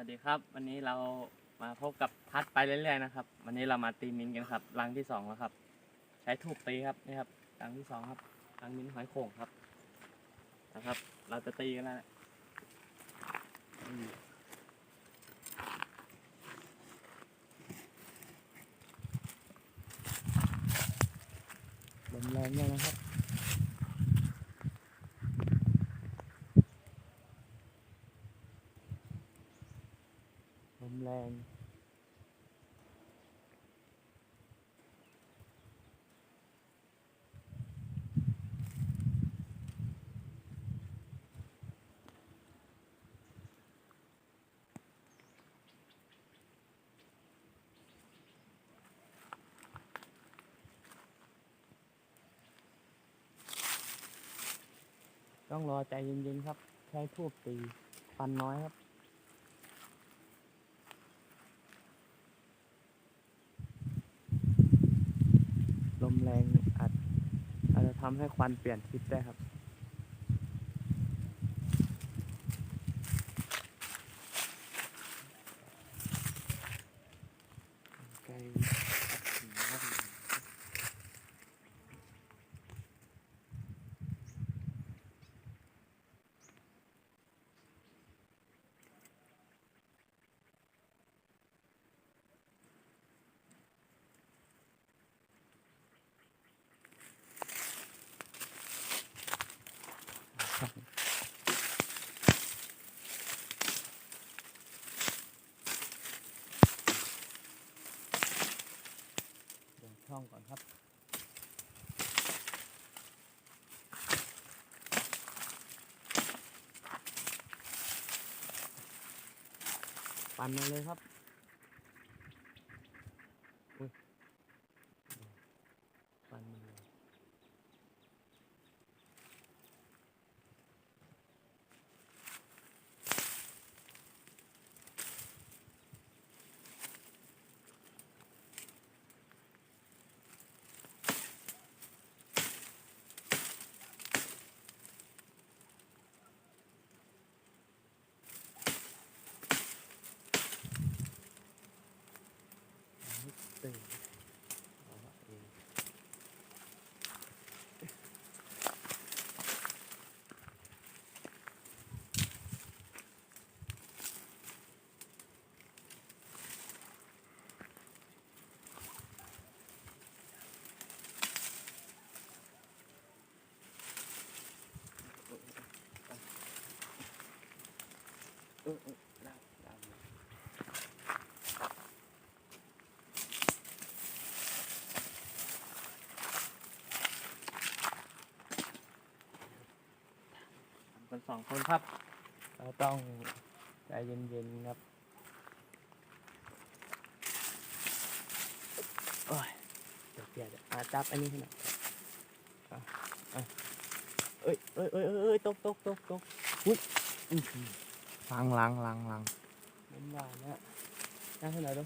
วัสดีครับ วันนี้เรามาพบกับพัดไปเรื่อยๆนะครับ วันนี้เรามาตีมินกันครับรังที่สองแล้วครับ ใช้ถูกตีครับนี่ครับรังที่สองครับรังมินหอยโข่งครับนะครับ เราจะตีกันแล้วลมแรงเลยนะครับ ลมแรง ต้องรอใจเย็นๆครับ ใช้ทูบตีฟันน้อยครับ ลมแรงอาจอาจจะทำให้ควันเปลี่ยนทิศได้ครับ ไกลถึงครับเดี๋ยว ช่องก่อนครับปั่นมาเลยครับอุ๊ยปั่นมาเลยตื่นเอาละเองเอเออด้ได้เลยทำกันสองคนครับ เราต้องใจเย็นๆครับโอ้ยเดี๋ยวเดี๋ยวอาจับอันนี้ให้หน่อยอะอะเอ้ยเอ้ยเอ้ยเอ้ยเอ้ยตกตกตกตกอุ้ย อื้อหือลังลังลังลังน้ำลายนะได้เท่าไหร่ดู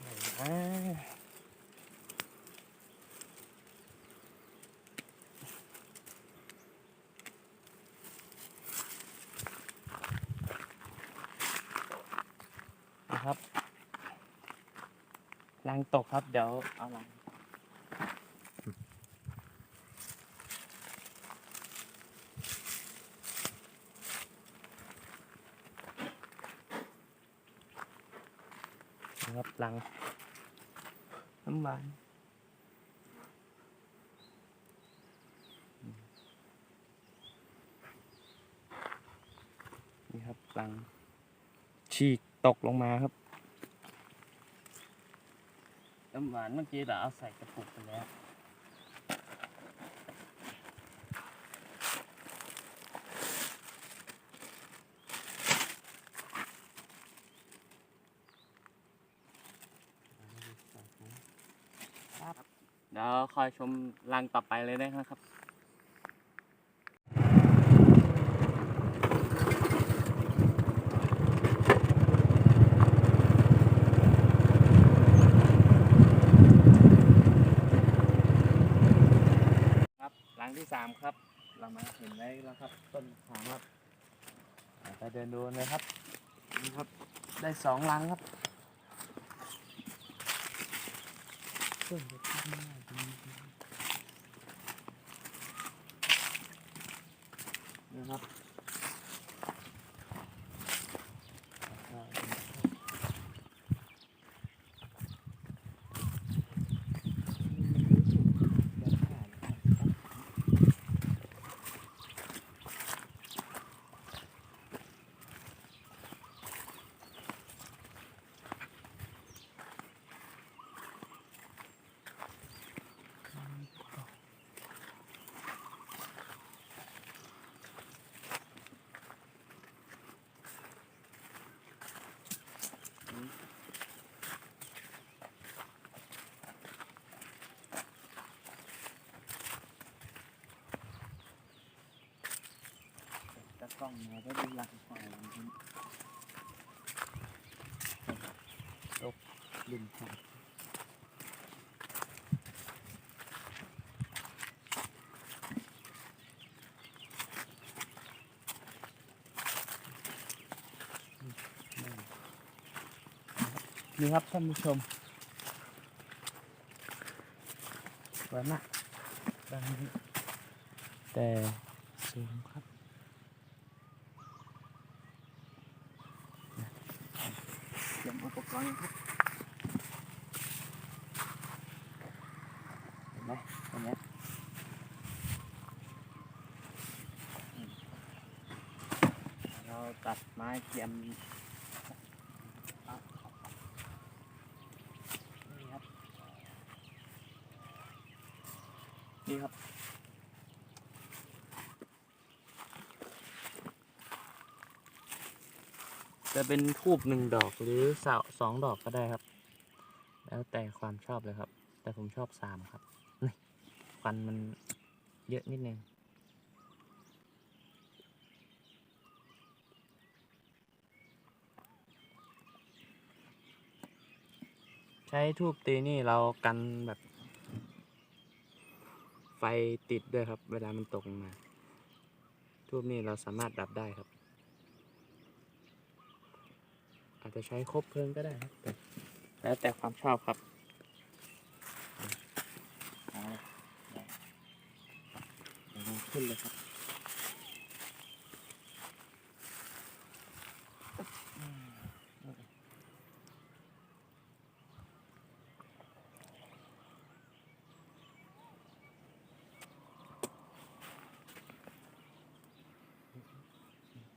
ไหนนะนะครับลังตกครับ เดี๋ยวเอาลัง นะครับหลังน้ำมันนี่ครับหลังฉีก ตกลงมาครับน้ำหวานเมื่อกี้เราเอาใส่กระปุกไปแล้วครับเดี๋ยวคอยชมรังต่อไปเลยได้นะครับ ครับรังที่สามครับ เราเรามาเห็นได้แล้วครับ ต้นมะขามครับอ่าไปเดินดูเลยครับนี่ครับ ได้สองลังครับเพิ่งจะขึ้นมาจริงๆนี่ครับอ่าตะ กล้องมาก็ดูหลังฝ่ายมันตกลุ่มของนี่ครับท่านผู้ชมสวยมากดังนี้แต่สูงครับ เตรียมอุปกรณ์ครับเห็นไหมตรงนี้เราตัดไม้เตรียมเอานี่ครับ นี่ครับ จะ เป็นทูบหนึ่งดอกหรือสาสองดอกก็ได้ครับ แล้วแต่ความชอบเลยครับ แต่ผมชอบสามครับนี่ควันมันเยอะนิดนึงใช้ทูบตีนี่เรากันแบบ ไฟติดด้วยครับ เวลามันตกมา ทูบนี่เราสามารถดับได้ครับ อาจจะใช้ครบเพลิงก็ได้ครับแล้วแต่ความชอบครับเอาละเดี๋ยวเราขึ้นเลยครับ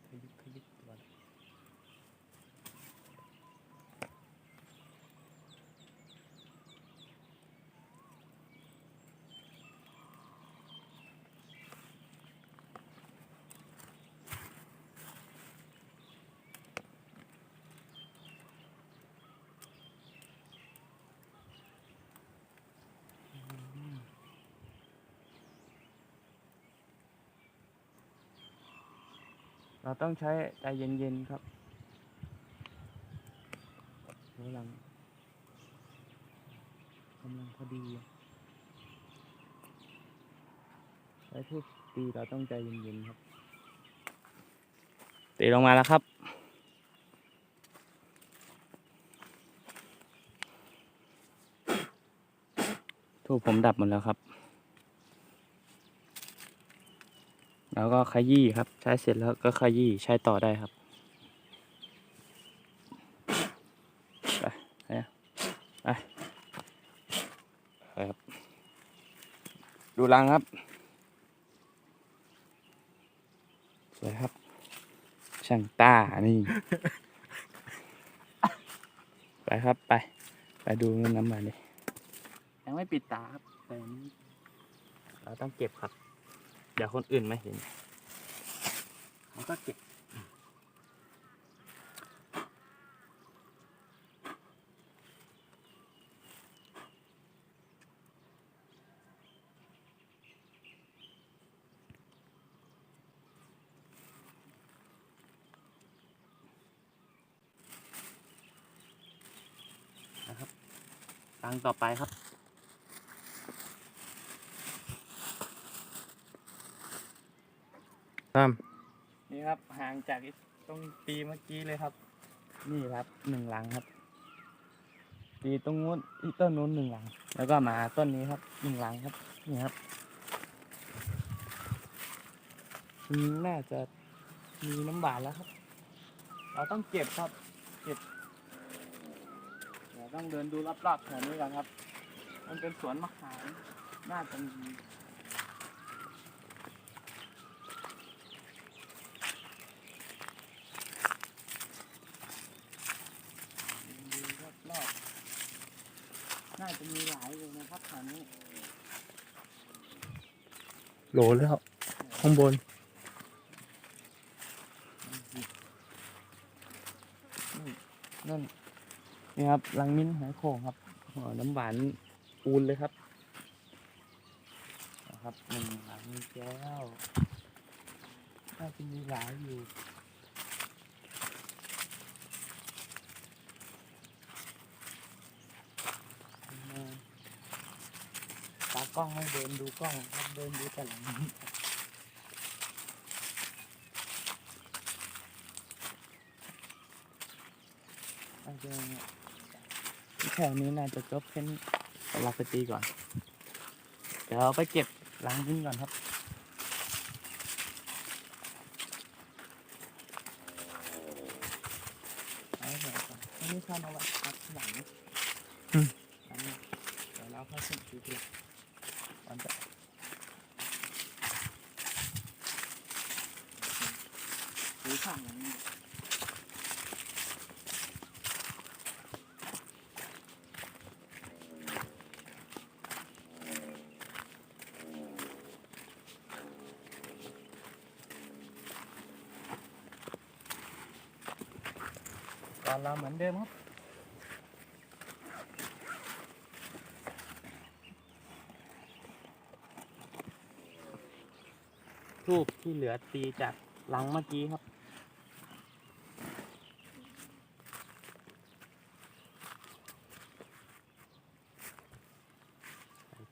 ขยุกขยุกตัว เราต้องใช้ใจเย็นๆครับกำลังกำลังพอดีอะใช้ทุกตีเราต้องใจเย็นๆครับ ตีลงมาแล้วครับทูบผมดับหมดแล้วครับ แล้วก็ขยี้ครับ ใช้เสร็จแล้วก็ขยี้ใช้ต่อได้ครับไปไปไปไปครับ ดูรังครับ สวยครับ ช่างต้านี่ ไปครับไป ไปดูน้ำมันดิยังไม่ปิดตาครับแต่นี่เราต้องเก็บครับเดี๋ยวคนอื่นไม่เห็นเขาก็เก็บนะครับตังต่อไปครับามนี่ครับห่างจากตรงตีเมื่อกี้เลยครับ นี่ครับหนึ่งหลังครับ ตีตรงนู้นอีต้นนู้นหนึ่งหลัง แล้วก็มาต้นนี้ครับหนึ่งหลังครับ นี่ครับน่าจะมีน้ำหวานแล้วครับ เราต้องเก็บครับเก็บเดี๋ยวต้องเดินดูรอบๆแถวนี้ก่อนครับ มันเป็นสวนมะขามน่าจะมี ดูรอบๆน่าจะมีหลายเลยนะครับแถวนี้ โหลแล้ว ข้างบน นั่นนี่ครับลังมิ้นหายโขงครับหัวน้ำหวานปูนเลยครับนะครับหนึ่งหลังมีแก้วน่าจะมีหลายอยู่มาตาก ล้องให้เดินดูกล้องครับเดินดูแต่หลังนี้อาจจะแถวนี้น่าจะจบแค่นี้เราไปตีก่อน เดี๋ยวเราไปเก็บล้างทิ้งก่อนครับเอาไว้ก่อนก่อนอันนี้ข้าวเอาไว้ครับหลังนะอืมหลังนะเดี๋ยวเราค่อยขึ้นตีทีหลังก่อนจะซื้อข้างหลังนี้ก่ อนเราเหมือนเดิมครับ ที่เหลือตีจากหลังเมื่อกี้ครับ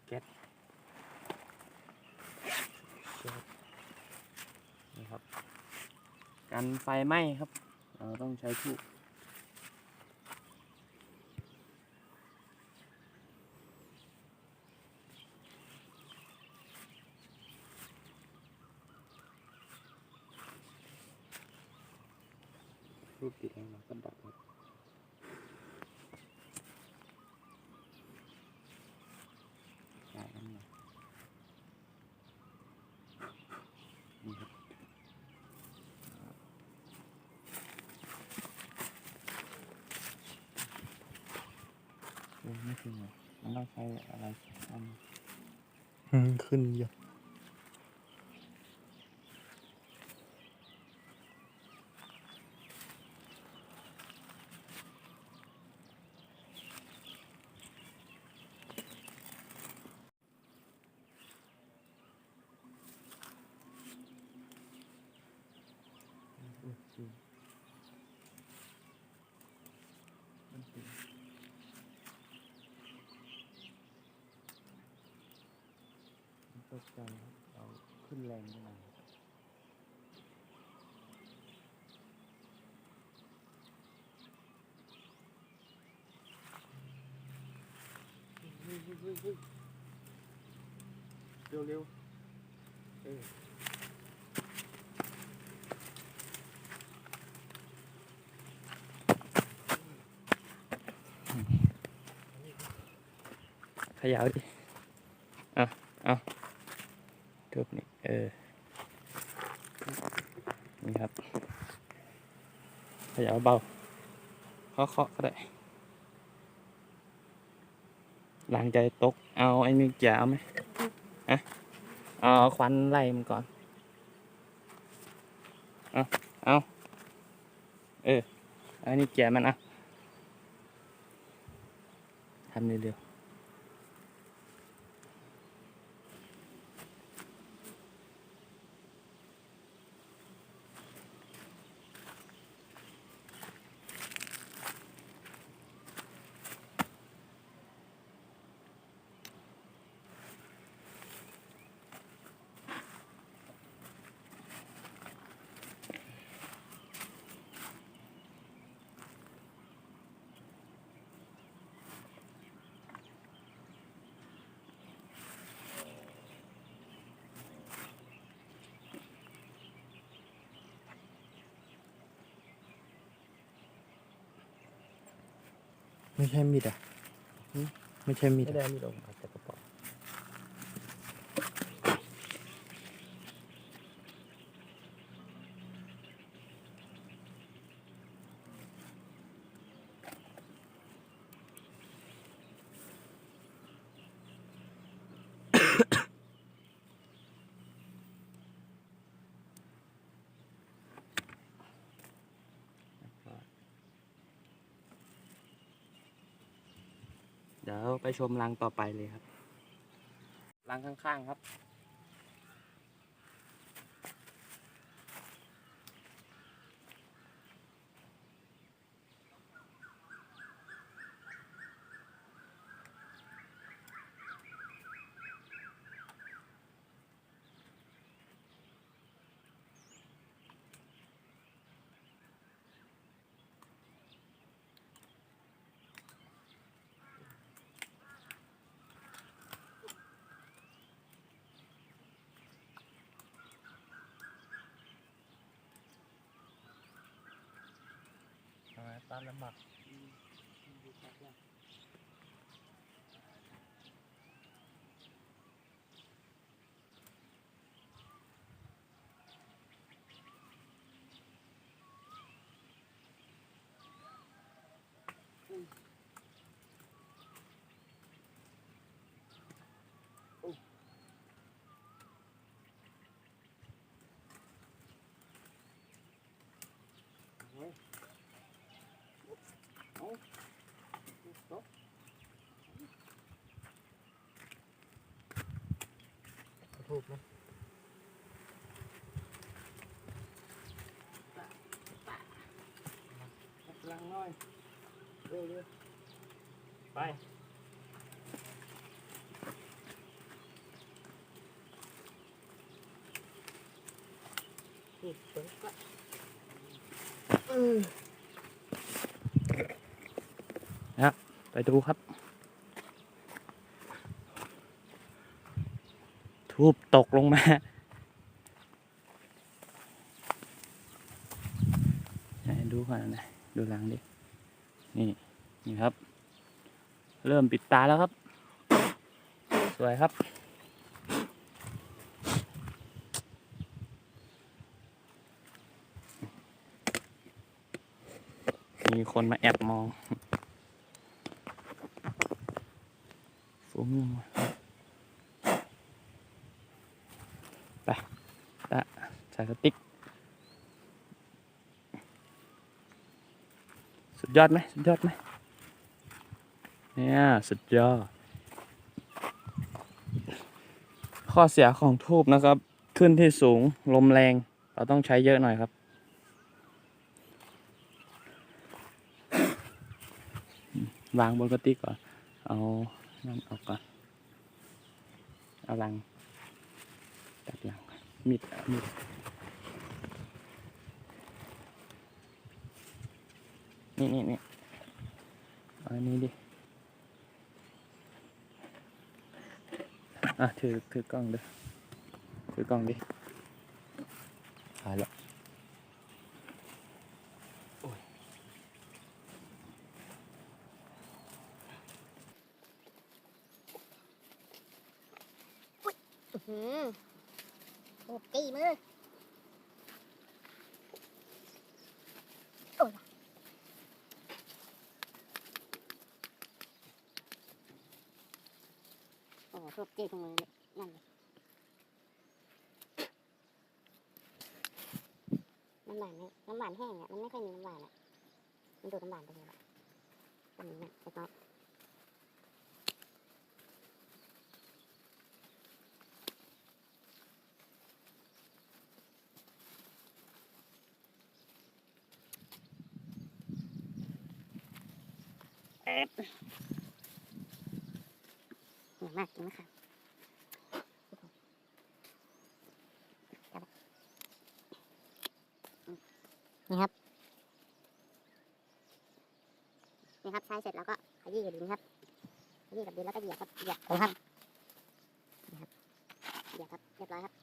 แก๊สนี่ครับ กันไฟไหม้ครับ เราต้องใช้ทูบ รูปติดแล้วเราก็ดับครับใส่น้ำมันนี่ครับ ไม่ถึงเลยมันต้องใช้อะไรทำอืมขึ้นเยอะ โอเคมันเป็นมันตกใจครับเราขึ้นแรงไปหน่อย เร็วเร็วๆเออเขยาวดิ เอาเอาทุบนี่ เออ นี่ครับเขยาวเบาเคาะเคาะก็ได้ หลังใจตก เอาไอ้มีแกเอาไหมอะเอาควันไล่มันก่อน เอาเอาเออไอ้นี่แกมันอะทำเร็วๆ ไม่ใช่มีดอะ ไม่ใช่มีดไม่อะ ได้มีลงเอาแต่กระป๋องเดี๋ยวไป ชมรังต่อไปเลยครับรังข้างๆครับ ตามลำบาก ถูกนะลังน้อยเร็วเร็วไปไปดูครับ ทูบตกลงมา ดูก่อนนะ ดูหลังดิ นี่ นี่ครับ เริ่มปิดตาแล้วครับ สวยครับ มีคนมาแอบมองฟุ้ง ไปตะใส่สติ๊ก สุดยอดไหมสุดยอดไหมเนี่ยสุดยอด ข้อเสียของทูบนะครับ ขึ้นที่สูงลมแรง เราต้องใช้เยอะหน่อยครับ วางบนกระติกก่อน เอานั่นออกก่อน เอาลัง ตัดลังมีดมีดนี่นี่นี่อาอันนี้ดิ อะถือถือกล้องดิถือกล้องดิหายแล้ว อื้อหือโอ้ตีมือโอ้ยโอ้ทุบตีตรงมือเลยนั่นเลยน้ำหวานไม่น้ำหวานแห้งอะ มันไม่ค่อยมีน้ำหวานอะ มันดูดน้ำหวานไปเลยอะตรงนี้เนี่ยไอ้ก๊อฟ เหนื่อยมากจริงนะคะนี่ครับ นี่ครับใช้เสร็จแล้วก็ขยี้กับดินครับขยี้กับดินแล้วก็เหยียบครับเหยียบครับนี่ครับเหยียบครับเรียบร้อยครับ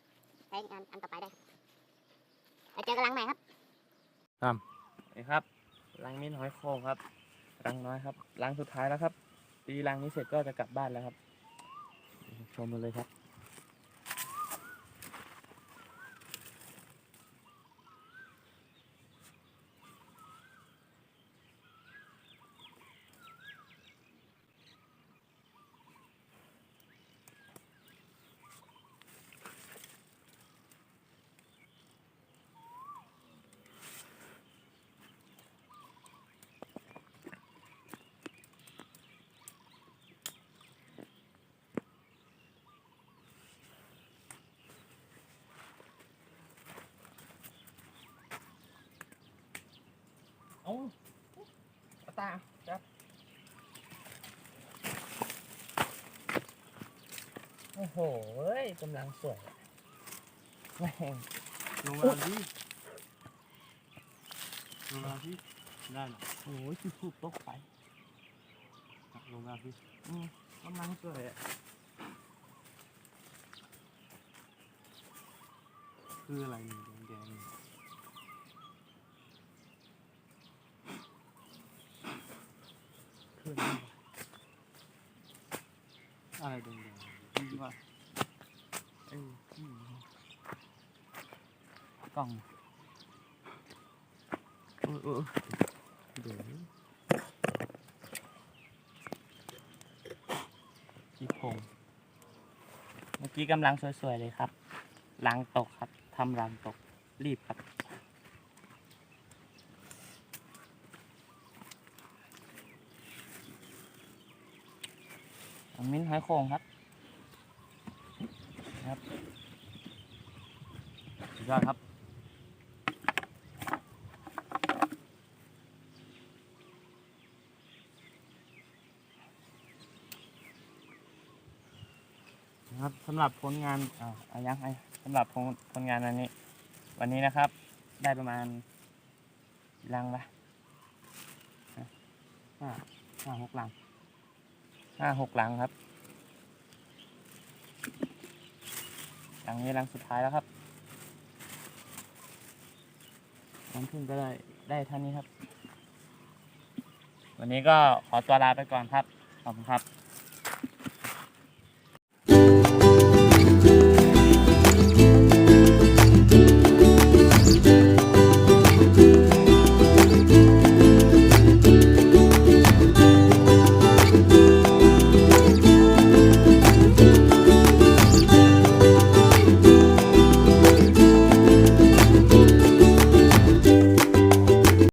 ใช้งานอันต่อไปได้ครับแล้วเจอกันหลังใหม่ครับนี่ครับลังมิ้นหอยโข่งครับรังน้อยค รังสุดท้ายแล้วครับ ตีรังนี้เสร็จก็จะกลับบ้านแล้วครับ ชมมาเลยครับ อ้โหเอ้ยกำลังสวยแม่งลงมาพี่ลงมาพี่ได้หรอโอ้ยที่พูดตกไปลงมาพี่อืมกำลังสวยอะคืออะไรนี่แดงๆนี่คืออะไรวะอะไรแดงๆพี่ว่าเอ้ยพี่กล้ องออเออเดี๋ยวพี่พงษ์เมื่อกี้กำลังสวยๆเลยครับรังตกครับทำรังตกรีบครับมิ้นหอยโข่งครับครับสุดยอดครับ นะครับสำหรับผลงานอ่าอายังไงสำหรับผลผลงานอันนี้ วันนี้นะครับ ได้ประมาณกี่ลังปะห้าห้าหกลังห้าหกลังครับลังนี้ลังสุดท้ายแล้วครับน้ำพึ่งก็ได้ได้ท่านี้ครับ วันนี้ก็ขอตัวลาไปก่อนครับ ขอบคุณครับ